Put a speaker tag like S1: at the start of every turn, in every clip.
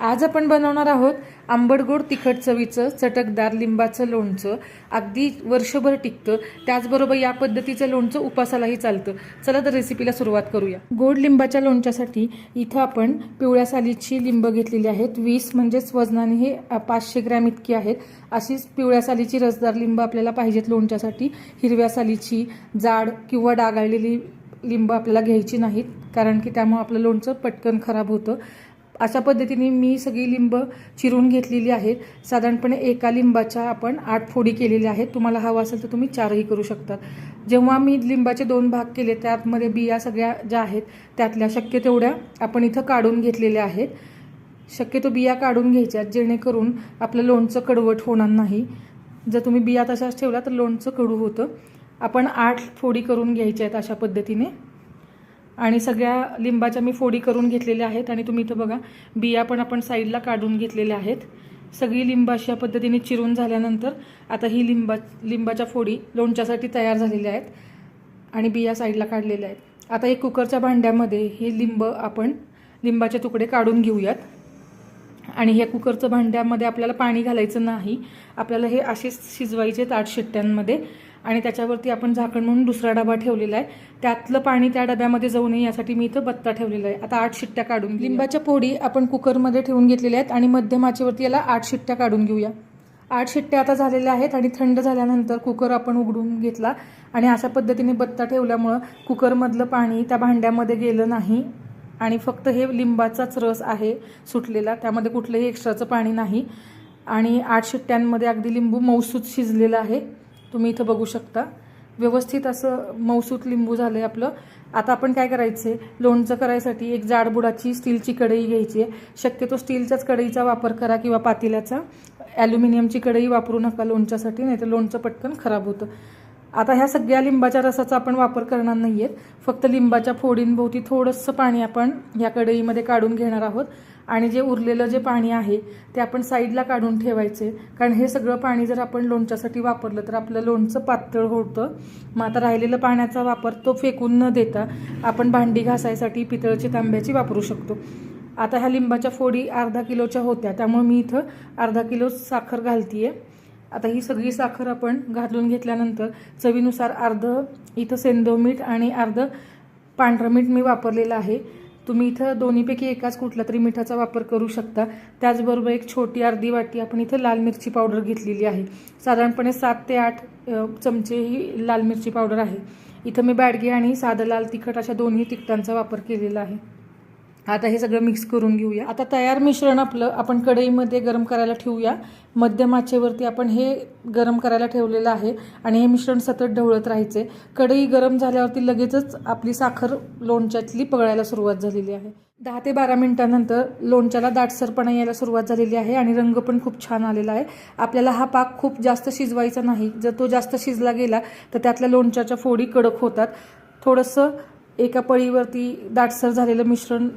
S1: आज आपण बनवणार आहोत आंबट गोड तिखट चवीचं चटकदार लिंबाचं लोणचं. अगदी वर्षभर टिकतं. त्याचबरोबर या पद्धतीचं लोणचं उपासालाही चालतं. चला तर रेसिपीला सुरुवात करूया. गोड लिंबाच्या लोणच्यासाठी इथं आपण पिवळ्या सालीची लिंब घेतलेली आहेत. वीस म्हणजेच वजनाने हे पाचशे ग्रॅम इतकी आहेत. अशीच पिवळ्या सालीची रसदार लिंब आपल्याला पाहिजेत लोणच्यासाठी. हिरव्या सालीची जाड किंवा डागाळलेली लिंब आपल्याला घ्यायची नाहीत कारण की त्यामुळे आपलं लोणचं पटकन खराब होतं. अशा पद्धतीने मी सगळी लिंब चिरून घेतलेली आहेत. साधारणपणे एका लिंबाच्या आपण आठ फोडी केलेल्या आहेत. तुम्हाला हवं असेल तर तुम्ही चारही करू शकतात जेव्हा मी लिंबाचे दोन भाग केले त्यातमध्ये बिया सगळ्या ज्या आहेत त्यातल्या शक्य तेवढ्या आपण इथं काढून घेतलेल्या आहेत. शक्यतो बिया काढून घ्यायच्या जेणेकरून आपलं लोणचं कडवट होणार नाही. जर तुम्ही बिया तशाच ठेवला तर लोणचं कडू होतं. आपण आठ फोडी करून घ्यायच्या आहेत अशा पद्धतीने. आणि सगळ्या लिंबाच्या मी फोडी करून घेतलेल्या आहेत आणि तुम्ही इथं बघा बिया पण आपण साईडला काढून घेतलेल्या आहेत. सगळी लिंब अशा पद्धतीने चिरून झाल्यानंतर आता ही लिंबा लिंबाच्या फोडी लोणच्यासाठी तयार झालेल्या आहेत आणि बिया साईडला काढलेल्या आहेत. आता एक कुकरच्या भांड्यामध्ये हे लिंब आपण लिंबाचे तुकडे काढून घेऊयात. आणि ह्या कुकरचं भांड्यामध्ये आपल्याला पाणी घालायचं नाही. आपल्याला हे असेच शिजवायचे ताट शिट्ट्यांमध्ये. आणि त्याच्यावरती आपण झाकण म्हणून दुसरा डबा ठेवलेला आहे. त्यातलं पाणी त्या डब्यामध्ये जाऊ नये यासाठी मी इथं बत्ता ठेवलेला आहे. आता आठ शिट्ट्या काढून लिंबाच्या पोडी आपण कुकरमध्ये ठेवून घेतलेल्या आहेत आणि मध्यम आचेवरती याला आठ शिट्ट्या काढून घेऊया. आठ शिट्ट्या आता झालेल्या आहेत आणि थंड झाल्यानंतर कुकर आपण उघडून घेतला. आणि अशा पद्धतीने बत्ता ठेवल्यामुळं कुकरमधलं पाणी त्या भांड्यामध्ये गेलं नाही. आणि फक्त हे लिंबाचाच रस आहे सुटलेला. त्यामध्ये कुठलंही एक्स्ट्राचं पाणी नाही. आणि आठ शिट्ट्यांमध्ये अगदी लिंबू मौसूद शिजलेलं आहे. तुम्ही इथं बघू शकता. व्यवस्थित असं मौसूत लिंबू झालं आहे आपलं. आता आपण काय करायचं आहे लोणचं करायसाठी एक जाडबुडाची स्टीलची कढई घ्यायची आहे. शक्यतो स्टीलच्याच कढईचा वापर करा किंवा पातेल्याचा. ॲल्युमिनियमची कढई वापरू नका लोणच्यासाठी नाही तर लोणचं पटकन खराब होतं. आता ह्या सगळ्या लिंबाच्या रसाचा आपण वापर करणार नाही आहेत फक्त लिंबाच्या फोडींभोवती थोडंसं पाणी आपण या कढईमध्ये काढून घेणार आहोत. आणि जे उरलेलं जे पाणी आहे ते आपण साईडला काढून ठेवायचे. कारण हे सगळं पाणी जर आपण लोणच्यासाठी वापरलं तर आपलं लोणचं पातळ होतं. मग आता राहिलेलं पाण्याचा वापर तो फेकून न देता आपण भांडी घासायसाठी पितळची तांब्याची वापरू शकतो. आता ह्या लिंबाच्या फोडी अर्धा किलोच्या होत्या. त्यामुळे मी इथं अर्धा किलो साखर घालतीये. आता ही सगळी साखर आपण घालून घेतल्यानंतर चवीनुसार अर्ध इथं सेंदो मीठ आणि अर्ध पांढरं मीठ मी वापरलेलं आहे. तुम्ही इथं दोन्हीपैकी एकाच कुठला तरी मिठाचा वापर करू शकता. त्याचबरोबर एक छोटी अर्धी वाटी आपण इथं लाल मिरची पावडर घेतलेली आहे. साधारणपणे सात ते आठ चमचे ही लाल मिरची पावडर आहे. इथं मी बॅडगे आणि साधं लाल तिखट अशा दोन्ही तिखटांचा वापर केलेला आहे. आता हे सगळं मिक्स करून घेऊया. आता तयार मिश्रण आपलं आपण कढईमध्ये गरम करायला ठेवूया. मध्यम आचेवरती आपण हे गरम करायला ठेवलेलं आहे आणि हे मिश्रण सतत ढवळत राहायचे कढई गरम झाल्यावरती लगेचच आपली साखर लोणच्यातली पगळायला सुरुवात झालेली आहे. दहा ते बारा मिनिटानंतर लोणच्याला दाटसरपणा यायला सुरुवात झालेली आहे आणि रंग पण खूप छान आलेला आहे. आपल्याला हा पाक खूप जास्त शिजवायचा नाही. जर तो जास्त शिजला गेला तर त्यातल्या लोणच्याच्या फोडी कडक होतात. थोडंसं एका पळीवरती दाटसर झालेलं मिश्रण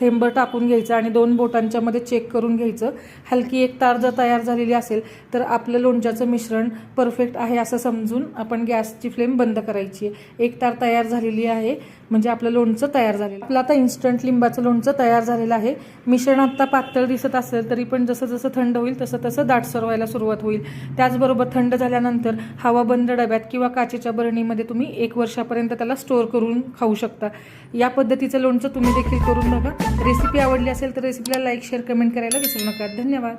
S1: थेंब टाकून घ्यायचं आणि दोन बोटांच्या मध्ये चेक करून घ्यायचं. हलकी एक तार जर तयार झालेली असेल तर आपलं लोणच्याचं मिश्रण परफेक्ट आहे असं समजून आपण गॅसची फ्लेम बंद करायची आहे. एक तार तयार झालेली आहे म्हणजे आपलं लोणचं तयार झालेलं आपलं आता इन्स्टंट लिंबाचं लोणचं तयार झालेलं आहे. मिश्रण आत्ता पातळ दिसत असेल तरी पण जसं जसं थंड होईल तसं तसं दाटसर व्हायला सुरुवात होईल. त्याचबरोबर थंड झाल्यानंतर हवा बंद डब्यात किंवा काचेच्या बरणीमध्ये तुम्ही एक वर्षापर्यंत त्याला स्टोअर करून खाऊ शकता. या पद्धतीचं लोणचं तुम्ही देखील करून बघा. रेसिपी आवडली असेल तर रेसिपीला लाईक शेअर कमेंट करायला विसरू नका. धन्यवाद.